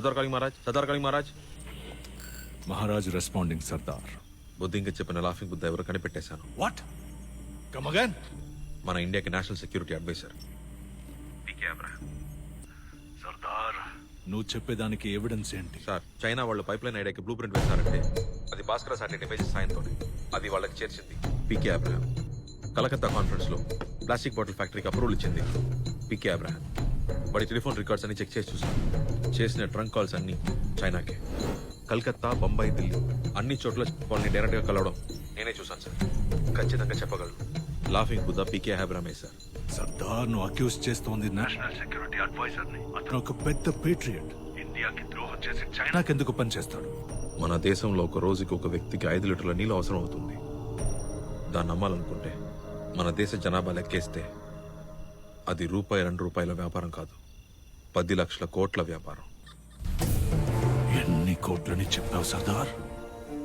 Sardar Kali Maharaj Sardar Kali Maharaj. Maharaj responding Sardar. బుద్ధింకి చెప్పిన laughing Buddha ఎవరు కనిపెట్టేశాను వాట్ కమ్ అగైన్ మన ఇండియాకి national security adviser PK Abraham. Sardar. నువ్వు చెప్పేదానికి ఎవిడెన్స్ ఏంటి? సార్ చైనా వాళ్ళు పైప్ లైన్ ఐడియాకి బ్లూ ప్రింట్ వేశారంటే అది భాస్కర సాటిలైట్ ఇమేజెస్ సాయంతోనే అది వాళ్ళకి చేర్చింది. PK Abraham. కలకత్తా కాన్ఫరెన్స్లో ప్లాస్టిక్ బాటిల్ ఫ్యాక్టరీకి అప్రూవల్ ఇచ్చింది పీకే అబ్రహాం. వాడి టెలిఫోన్ రికార్డ్స్ అన్ని చెక్ చేసి చూసాను చేసిన ట్రంక్ కాల్స్ అన్ని చైనాకే. కలకత్తా బొంబాయి ఢిల్లీ. అన్ని చోట్ల వాళ్ళని డైరెక్ట్గా కలవడం నేనే చూసాను సార్. ఖచ్చితంగా చెప్పగలను. లాఫింగ్ బుద్ధ పీకే అబ్రహమే సార్? సర్దార్ నువ్వు అక్యూజ్ చేస్తోంది నేషనల్ సెక్యూరిటీ అడ్వైజర్ని అతను ఒక పెద్ద పేట్రియట్ ఇండియాకి ద్రోహం చేసి చైనాకి ఎందుకు పనిచేస్తాడు? మన దేశంలో ఒక రోజుకి ఒక వ్యక్తికి ఐదు లీటర్ల నీళ్ళు అవసరం అవుతుంది దాన్ని నమ్మాలనుకుంటే మన దేశ జనాభా లెక్కేస్తే అది రూపాయి రెండు రూపాయల వ్యాపారం కాదు. పది లక్షల కోట్ల వ్యాపారం. ఎన్ని కోట్లని చెప్పావు సర్దార్?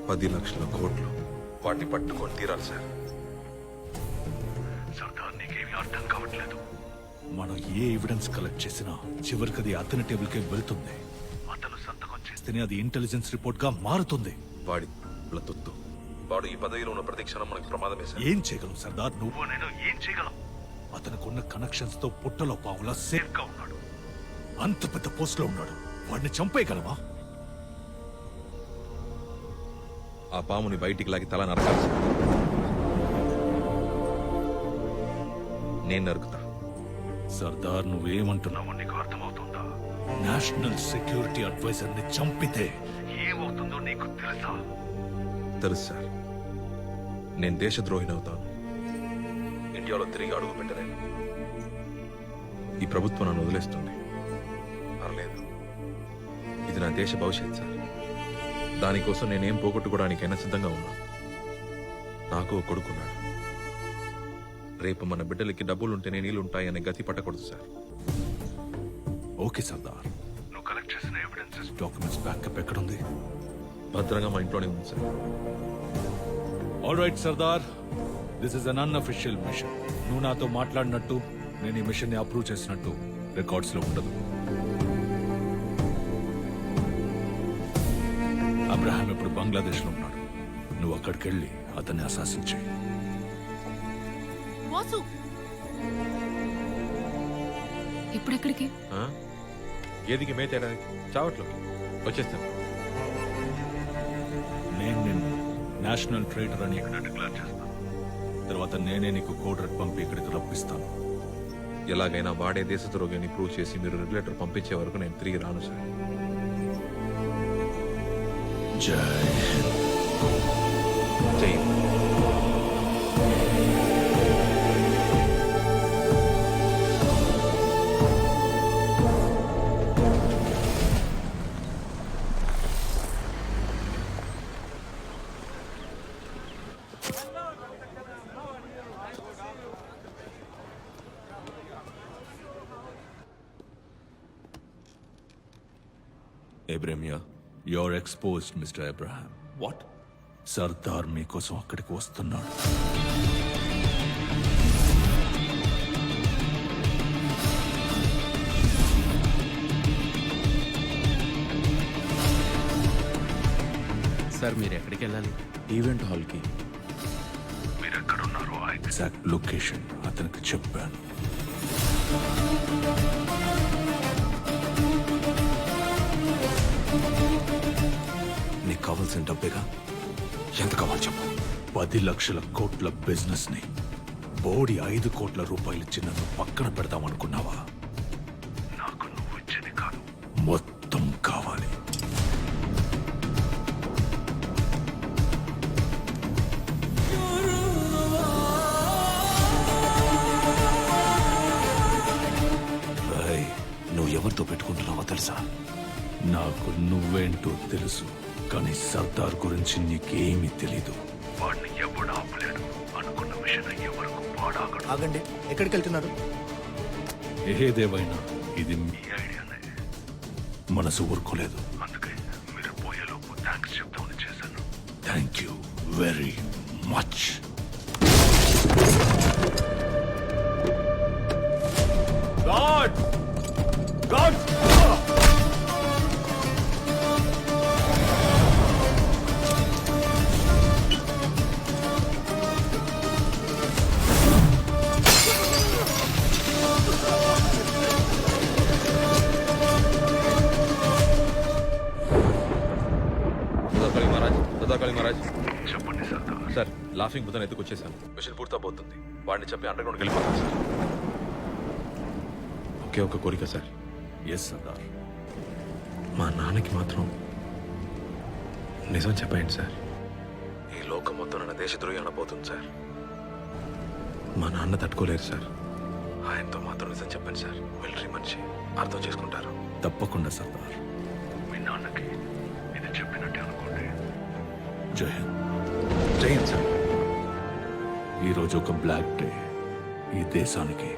పది లక్షల కోట్లు. వాటిని పట్టుకొని తీరాలి సార్. సర్దార్ నీకేమి అర్థం కావట్లేదు. మనం ఏ ఎవిడెన్స్ కలెక్ట్ చేసినా చివరికి అది అతని టేబుల్కి వెళ్తుంది. అతను సంతకం చేస్తేనే అది ఇంటెలిజెన్స్ రిపోర్ట్గా మారుతుంది. వాడి బ్లతొత్తు వాడు ఈ పదవిలో ఉన్న ప్రతి క్షణం మనకి ప్రమాదమే సార్. ఏం చేయగలం సర్దార్? నువ్వు నేను ఏం చేయగలం? అతనుకున్న కనెక్షన్స్తో పుట్టలో పావులా సేఫ్గా ఉన్నాడు. అంత పెద్ద పోస్ట్లో ఉన్నాడు. వాడిని చంపేయగలవా? ఆ పాముని బయటికి లాగి తల నరకాలి సార్ నేను నరుకుతా. సర్దార్ నువ్వేమంటున్నావు నీకు అర్థమవుతుందా? నేషనల్ సెక్యూరిటీ అడ్వైజర్ని చంపితే ఏమవుతుందో నీకు తెలుసా? తెలుసు సార్. నేను దేశద్రోహిని అవుతాను ఇండియాలో తిరిగి అడుగు పెట్టలేను. ఈ ప్రభుత్వం నన్ను వదిలేస్తుంది. పర్లేదు. ఇది నా దేశ భవిష్యత్ సార్. దానికోసం నేనేం పోగొట్టుకోవడానికైనా సిద్ధంగా ఉన్నాను నాకు ఒక కొడుకున్నాడు. రేపు మన బిడ్డలకి డబ్బులుంటేనే నీళ్ళుంటాయనే గతి పట్టకూడదు సార్. ఓకే సర్దార్. నువ్వు కలెక్ట్ చేసిన ఎవిడెన్సెస్ డాక్యుమెంట్స్ బ్యాకప్ ఎక్కడుంది? భద్రంగా మా ఇంట్లోనే ఉంది sir. All right Sardar. This is an unofficial mission నువ్వు నాతో మాట్లాడినట్టు నేను ఈ మిషన్ని అప్రూవ్ చేసినట్టు రికార్డ్స్లో ఉండదు. అబ్రహాం ఇప్పుడు బంగ్లాదేశ్లో ఉన్నాడు. నువ్వు అక్కడికి వెళ్ళి అతన్ని అశాసించే వాసు! ఇప్పుడెక్కడికి? ఆ? ఏదికి మేతేయడానికి చావట్లోకి? వచ్చేస్తాను. నేను నిన్ను నేషనల్ ట్రేడర్ అని ఇక్కడ డిక్లేర్ చేస్తాను. తర్వాత నేనే నీకు కోడ్ రెడ్ పంపి ఇక్కడికి రప్పిస్తాను. ఎలాగైనా వాడే దేశద్రోగిని ప్రూవ్ చేసి మీరు రెగ్యులేటర్ పంపించే వరకు నేను తిరిగి రాను sir. Jai Hind. Jai Hind. You're exposed, Mr. Abraham. What Sardar మీకోసం అక్కడికి వస్తున్నాడు సార్ మీరు ఎక్కడికి వెళ్ళాలి ఈవెంట్ హాల్కి మీరు ఎక్కడున్నారో ఆ ఎగ్జాక్ట్ లొకేషన్ అతనికి చెప్పాను పది లక్షల కోట్ల బిజినెస్ని బోడి ఐదు కోట్ల రూపాయలు ఇచ్చి పక్కన పెడదామనుకున్నావా? నాకు నువ్వు ఇచ్చేది కాదు. మొత్తం కావాలి. నువ్వు ఎవరితో పెట్టుకుంటున్నావో తెలుసా? నాకు నువ్వేంటో తెలుసు కానీ సర్దార్ గురించి నీకేమీ తెలీదు. వాడిని ఎవడు ఆపలేడు అనుకున్న మిషన్ అయ్యే వరకు వాడాగడు ఆగండి ఎక్కడికి వెళ్తున్నారు? ఏదేవైనా ఇది మీ ఐడియానే మనసు ఊరుకోలేదు. అందుకే మీరు పోయేలోపు థ్యాంక్స్ చెప్తామని చేశాను. Thank you very much God! God! Sir laughing బుద్ధని ఎత్తుకు వచ్చేసాను. మిషన్ పూర్తయిపోతుంది వాడిని చెప్పి అండర్ గ్రౌండ్కి వెళ్ళిపోతాను సార్. ఒకే ఒక కోరిక సార్. ఎస్ సర్దార్. మా నాన్నకి మాత్రం నిజం చెప్పండి సార్. ఈ లోకం మొత్తం నన్ను దేశద్రోహి అనబోతుంది సార్. మా నాన్న తట్టుకోలేరు సార్. ఆయనతో మాత్రం నిజం చెప్పండి సార్. మిలిటరీ మనిషి అర్థం చేసుకుంటారు. తప్పకుండా సర్దార్. మీ నాన్నకి ఇది చెప్పినట్టే అనుకోండి. జై హింద్. జై హింద్ సార్. ఈరోజు ఒక బ్లాక్ డే ఈ దేశానికి.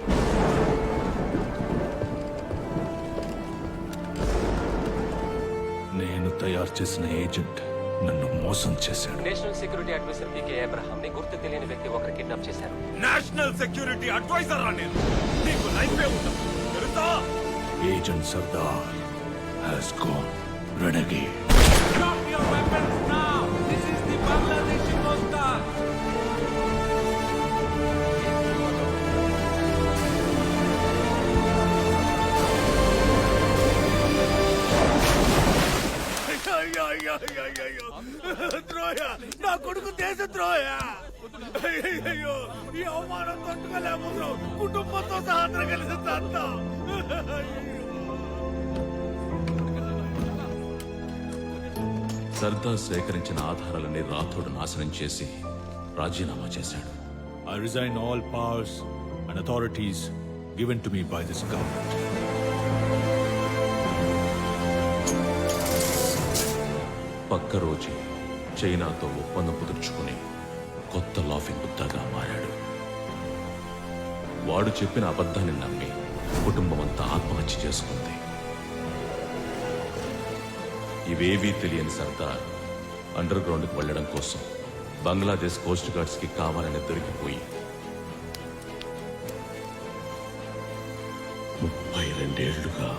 నేను తయారు చేసిన ఏజెంట్ నన్ను మోసం చేశాడు. National security adviser PK Abraham ని గుర్తు తెలియని వ్యక్తి ఒకరు కిడ్నాప్ చేశారు. నేషనల్ సెక్యూరిటీ అడ్వైజర్ రా నేను. నీకు లైఫ్ ఉండదు. తెలుసా? Agent Sardar has gone renegade దేశద్రోహ అయ్యో ఈ అవమానం తట్టుకోలేము కుటుంబంతో సహా కలిసి సర్దార్ సేకరించిన ఆధారాలన్నీ రాథోడు నాశనం చేసి రాజీనామా చేశాడు. I resign all powers and authorities given to me by this government పక్క రోజే చైనాతో ఒప్పందం కుదుర్చుకుని కొత్త లాఫింగ్ బుద్ధగా మారాడు. వాడు చెప్పిన అబద్ధాన్ని నమ్మి కుటుంబం అంతా ఆత్మహత్య చేసుకుంది. ఇవేవీ తెలియని సర్దార్ అండర్ గ్రౌండ్కి వెళ్ళడం కోసం బంగ్లాదేశ్ కోస్ట్ గార్డ్స్కి కావాలని దొరికిపోయి ముప్పై రెండేళ్ళుగా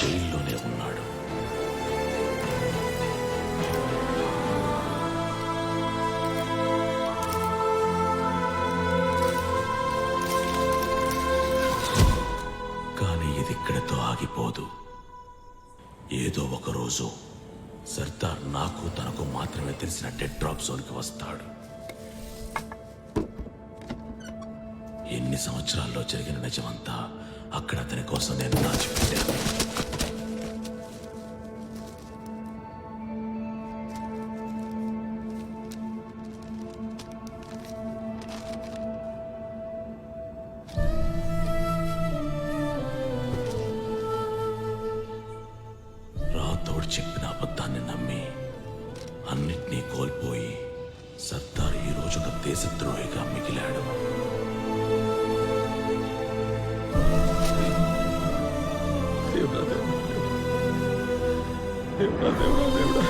జైల్లోనే ఉన్నాడు. ఒకరోజు ఒక రోజు సర్దార్ నాకు తనకు మాత్రమే తెలిసిన డెడ్ డ్రాప్ జోన్కి వస్తాడు. ఎన్ని సంవత్సరాల్లో జరిగిన నిజమంతా అక్కడ అతని కోసం నేను దాచిపెట్టాను. ఆలోచించక దేశద్రోహిగా మిగిలాడు దేవుడా దేవుడా దేవుడా దేవుడా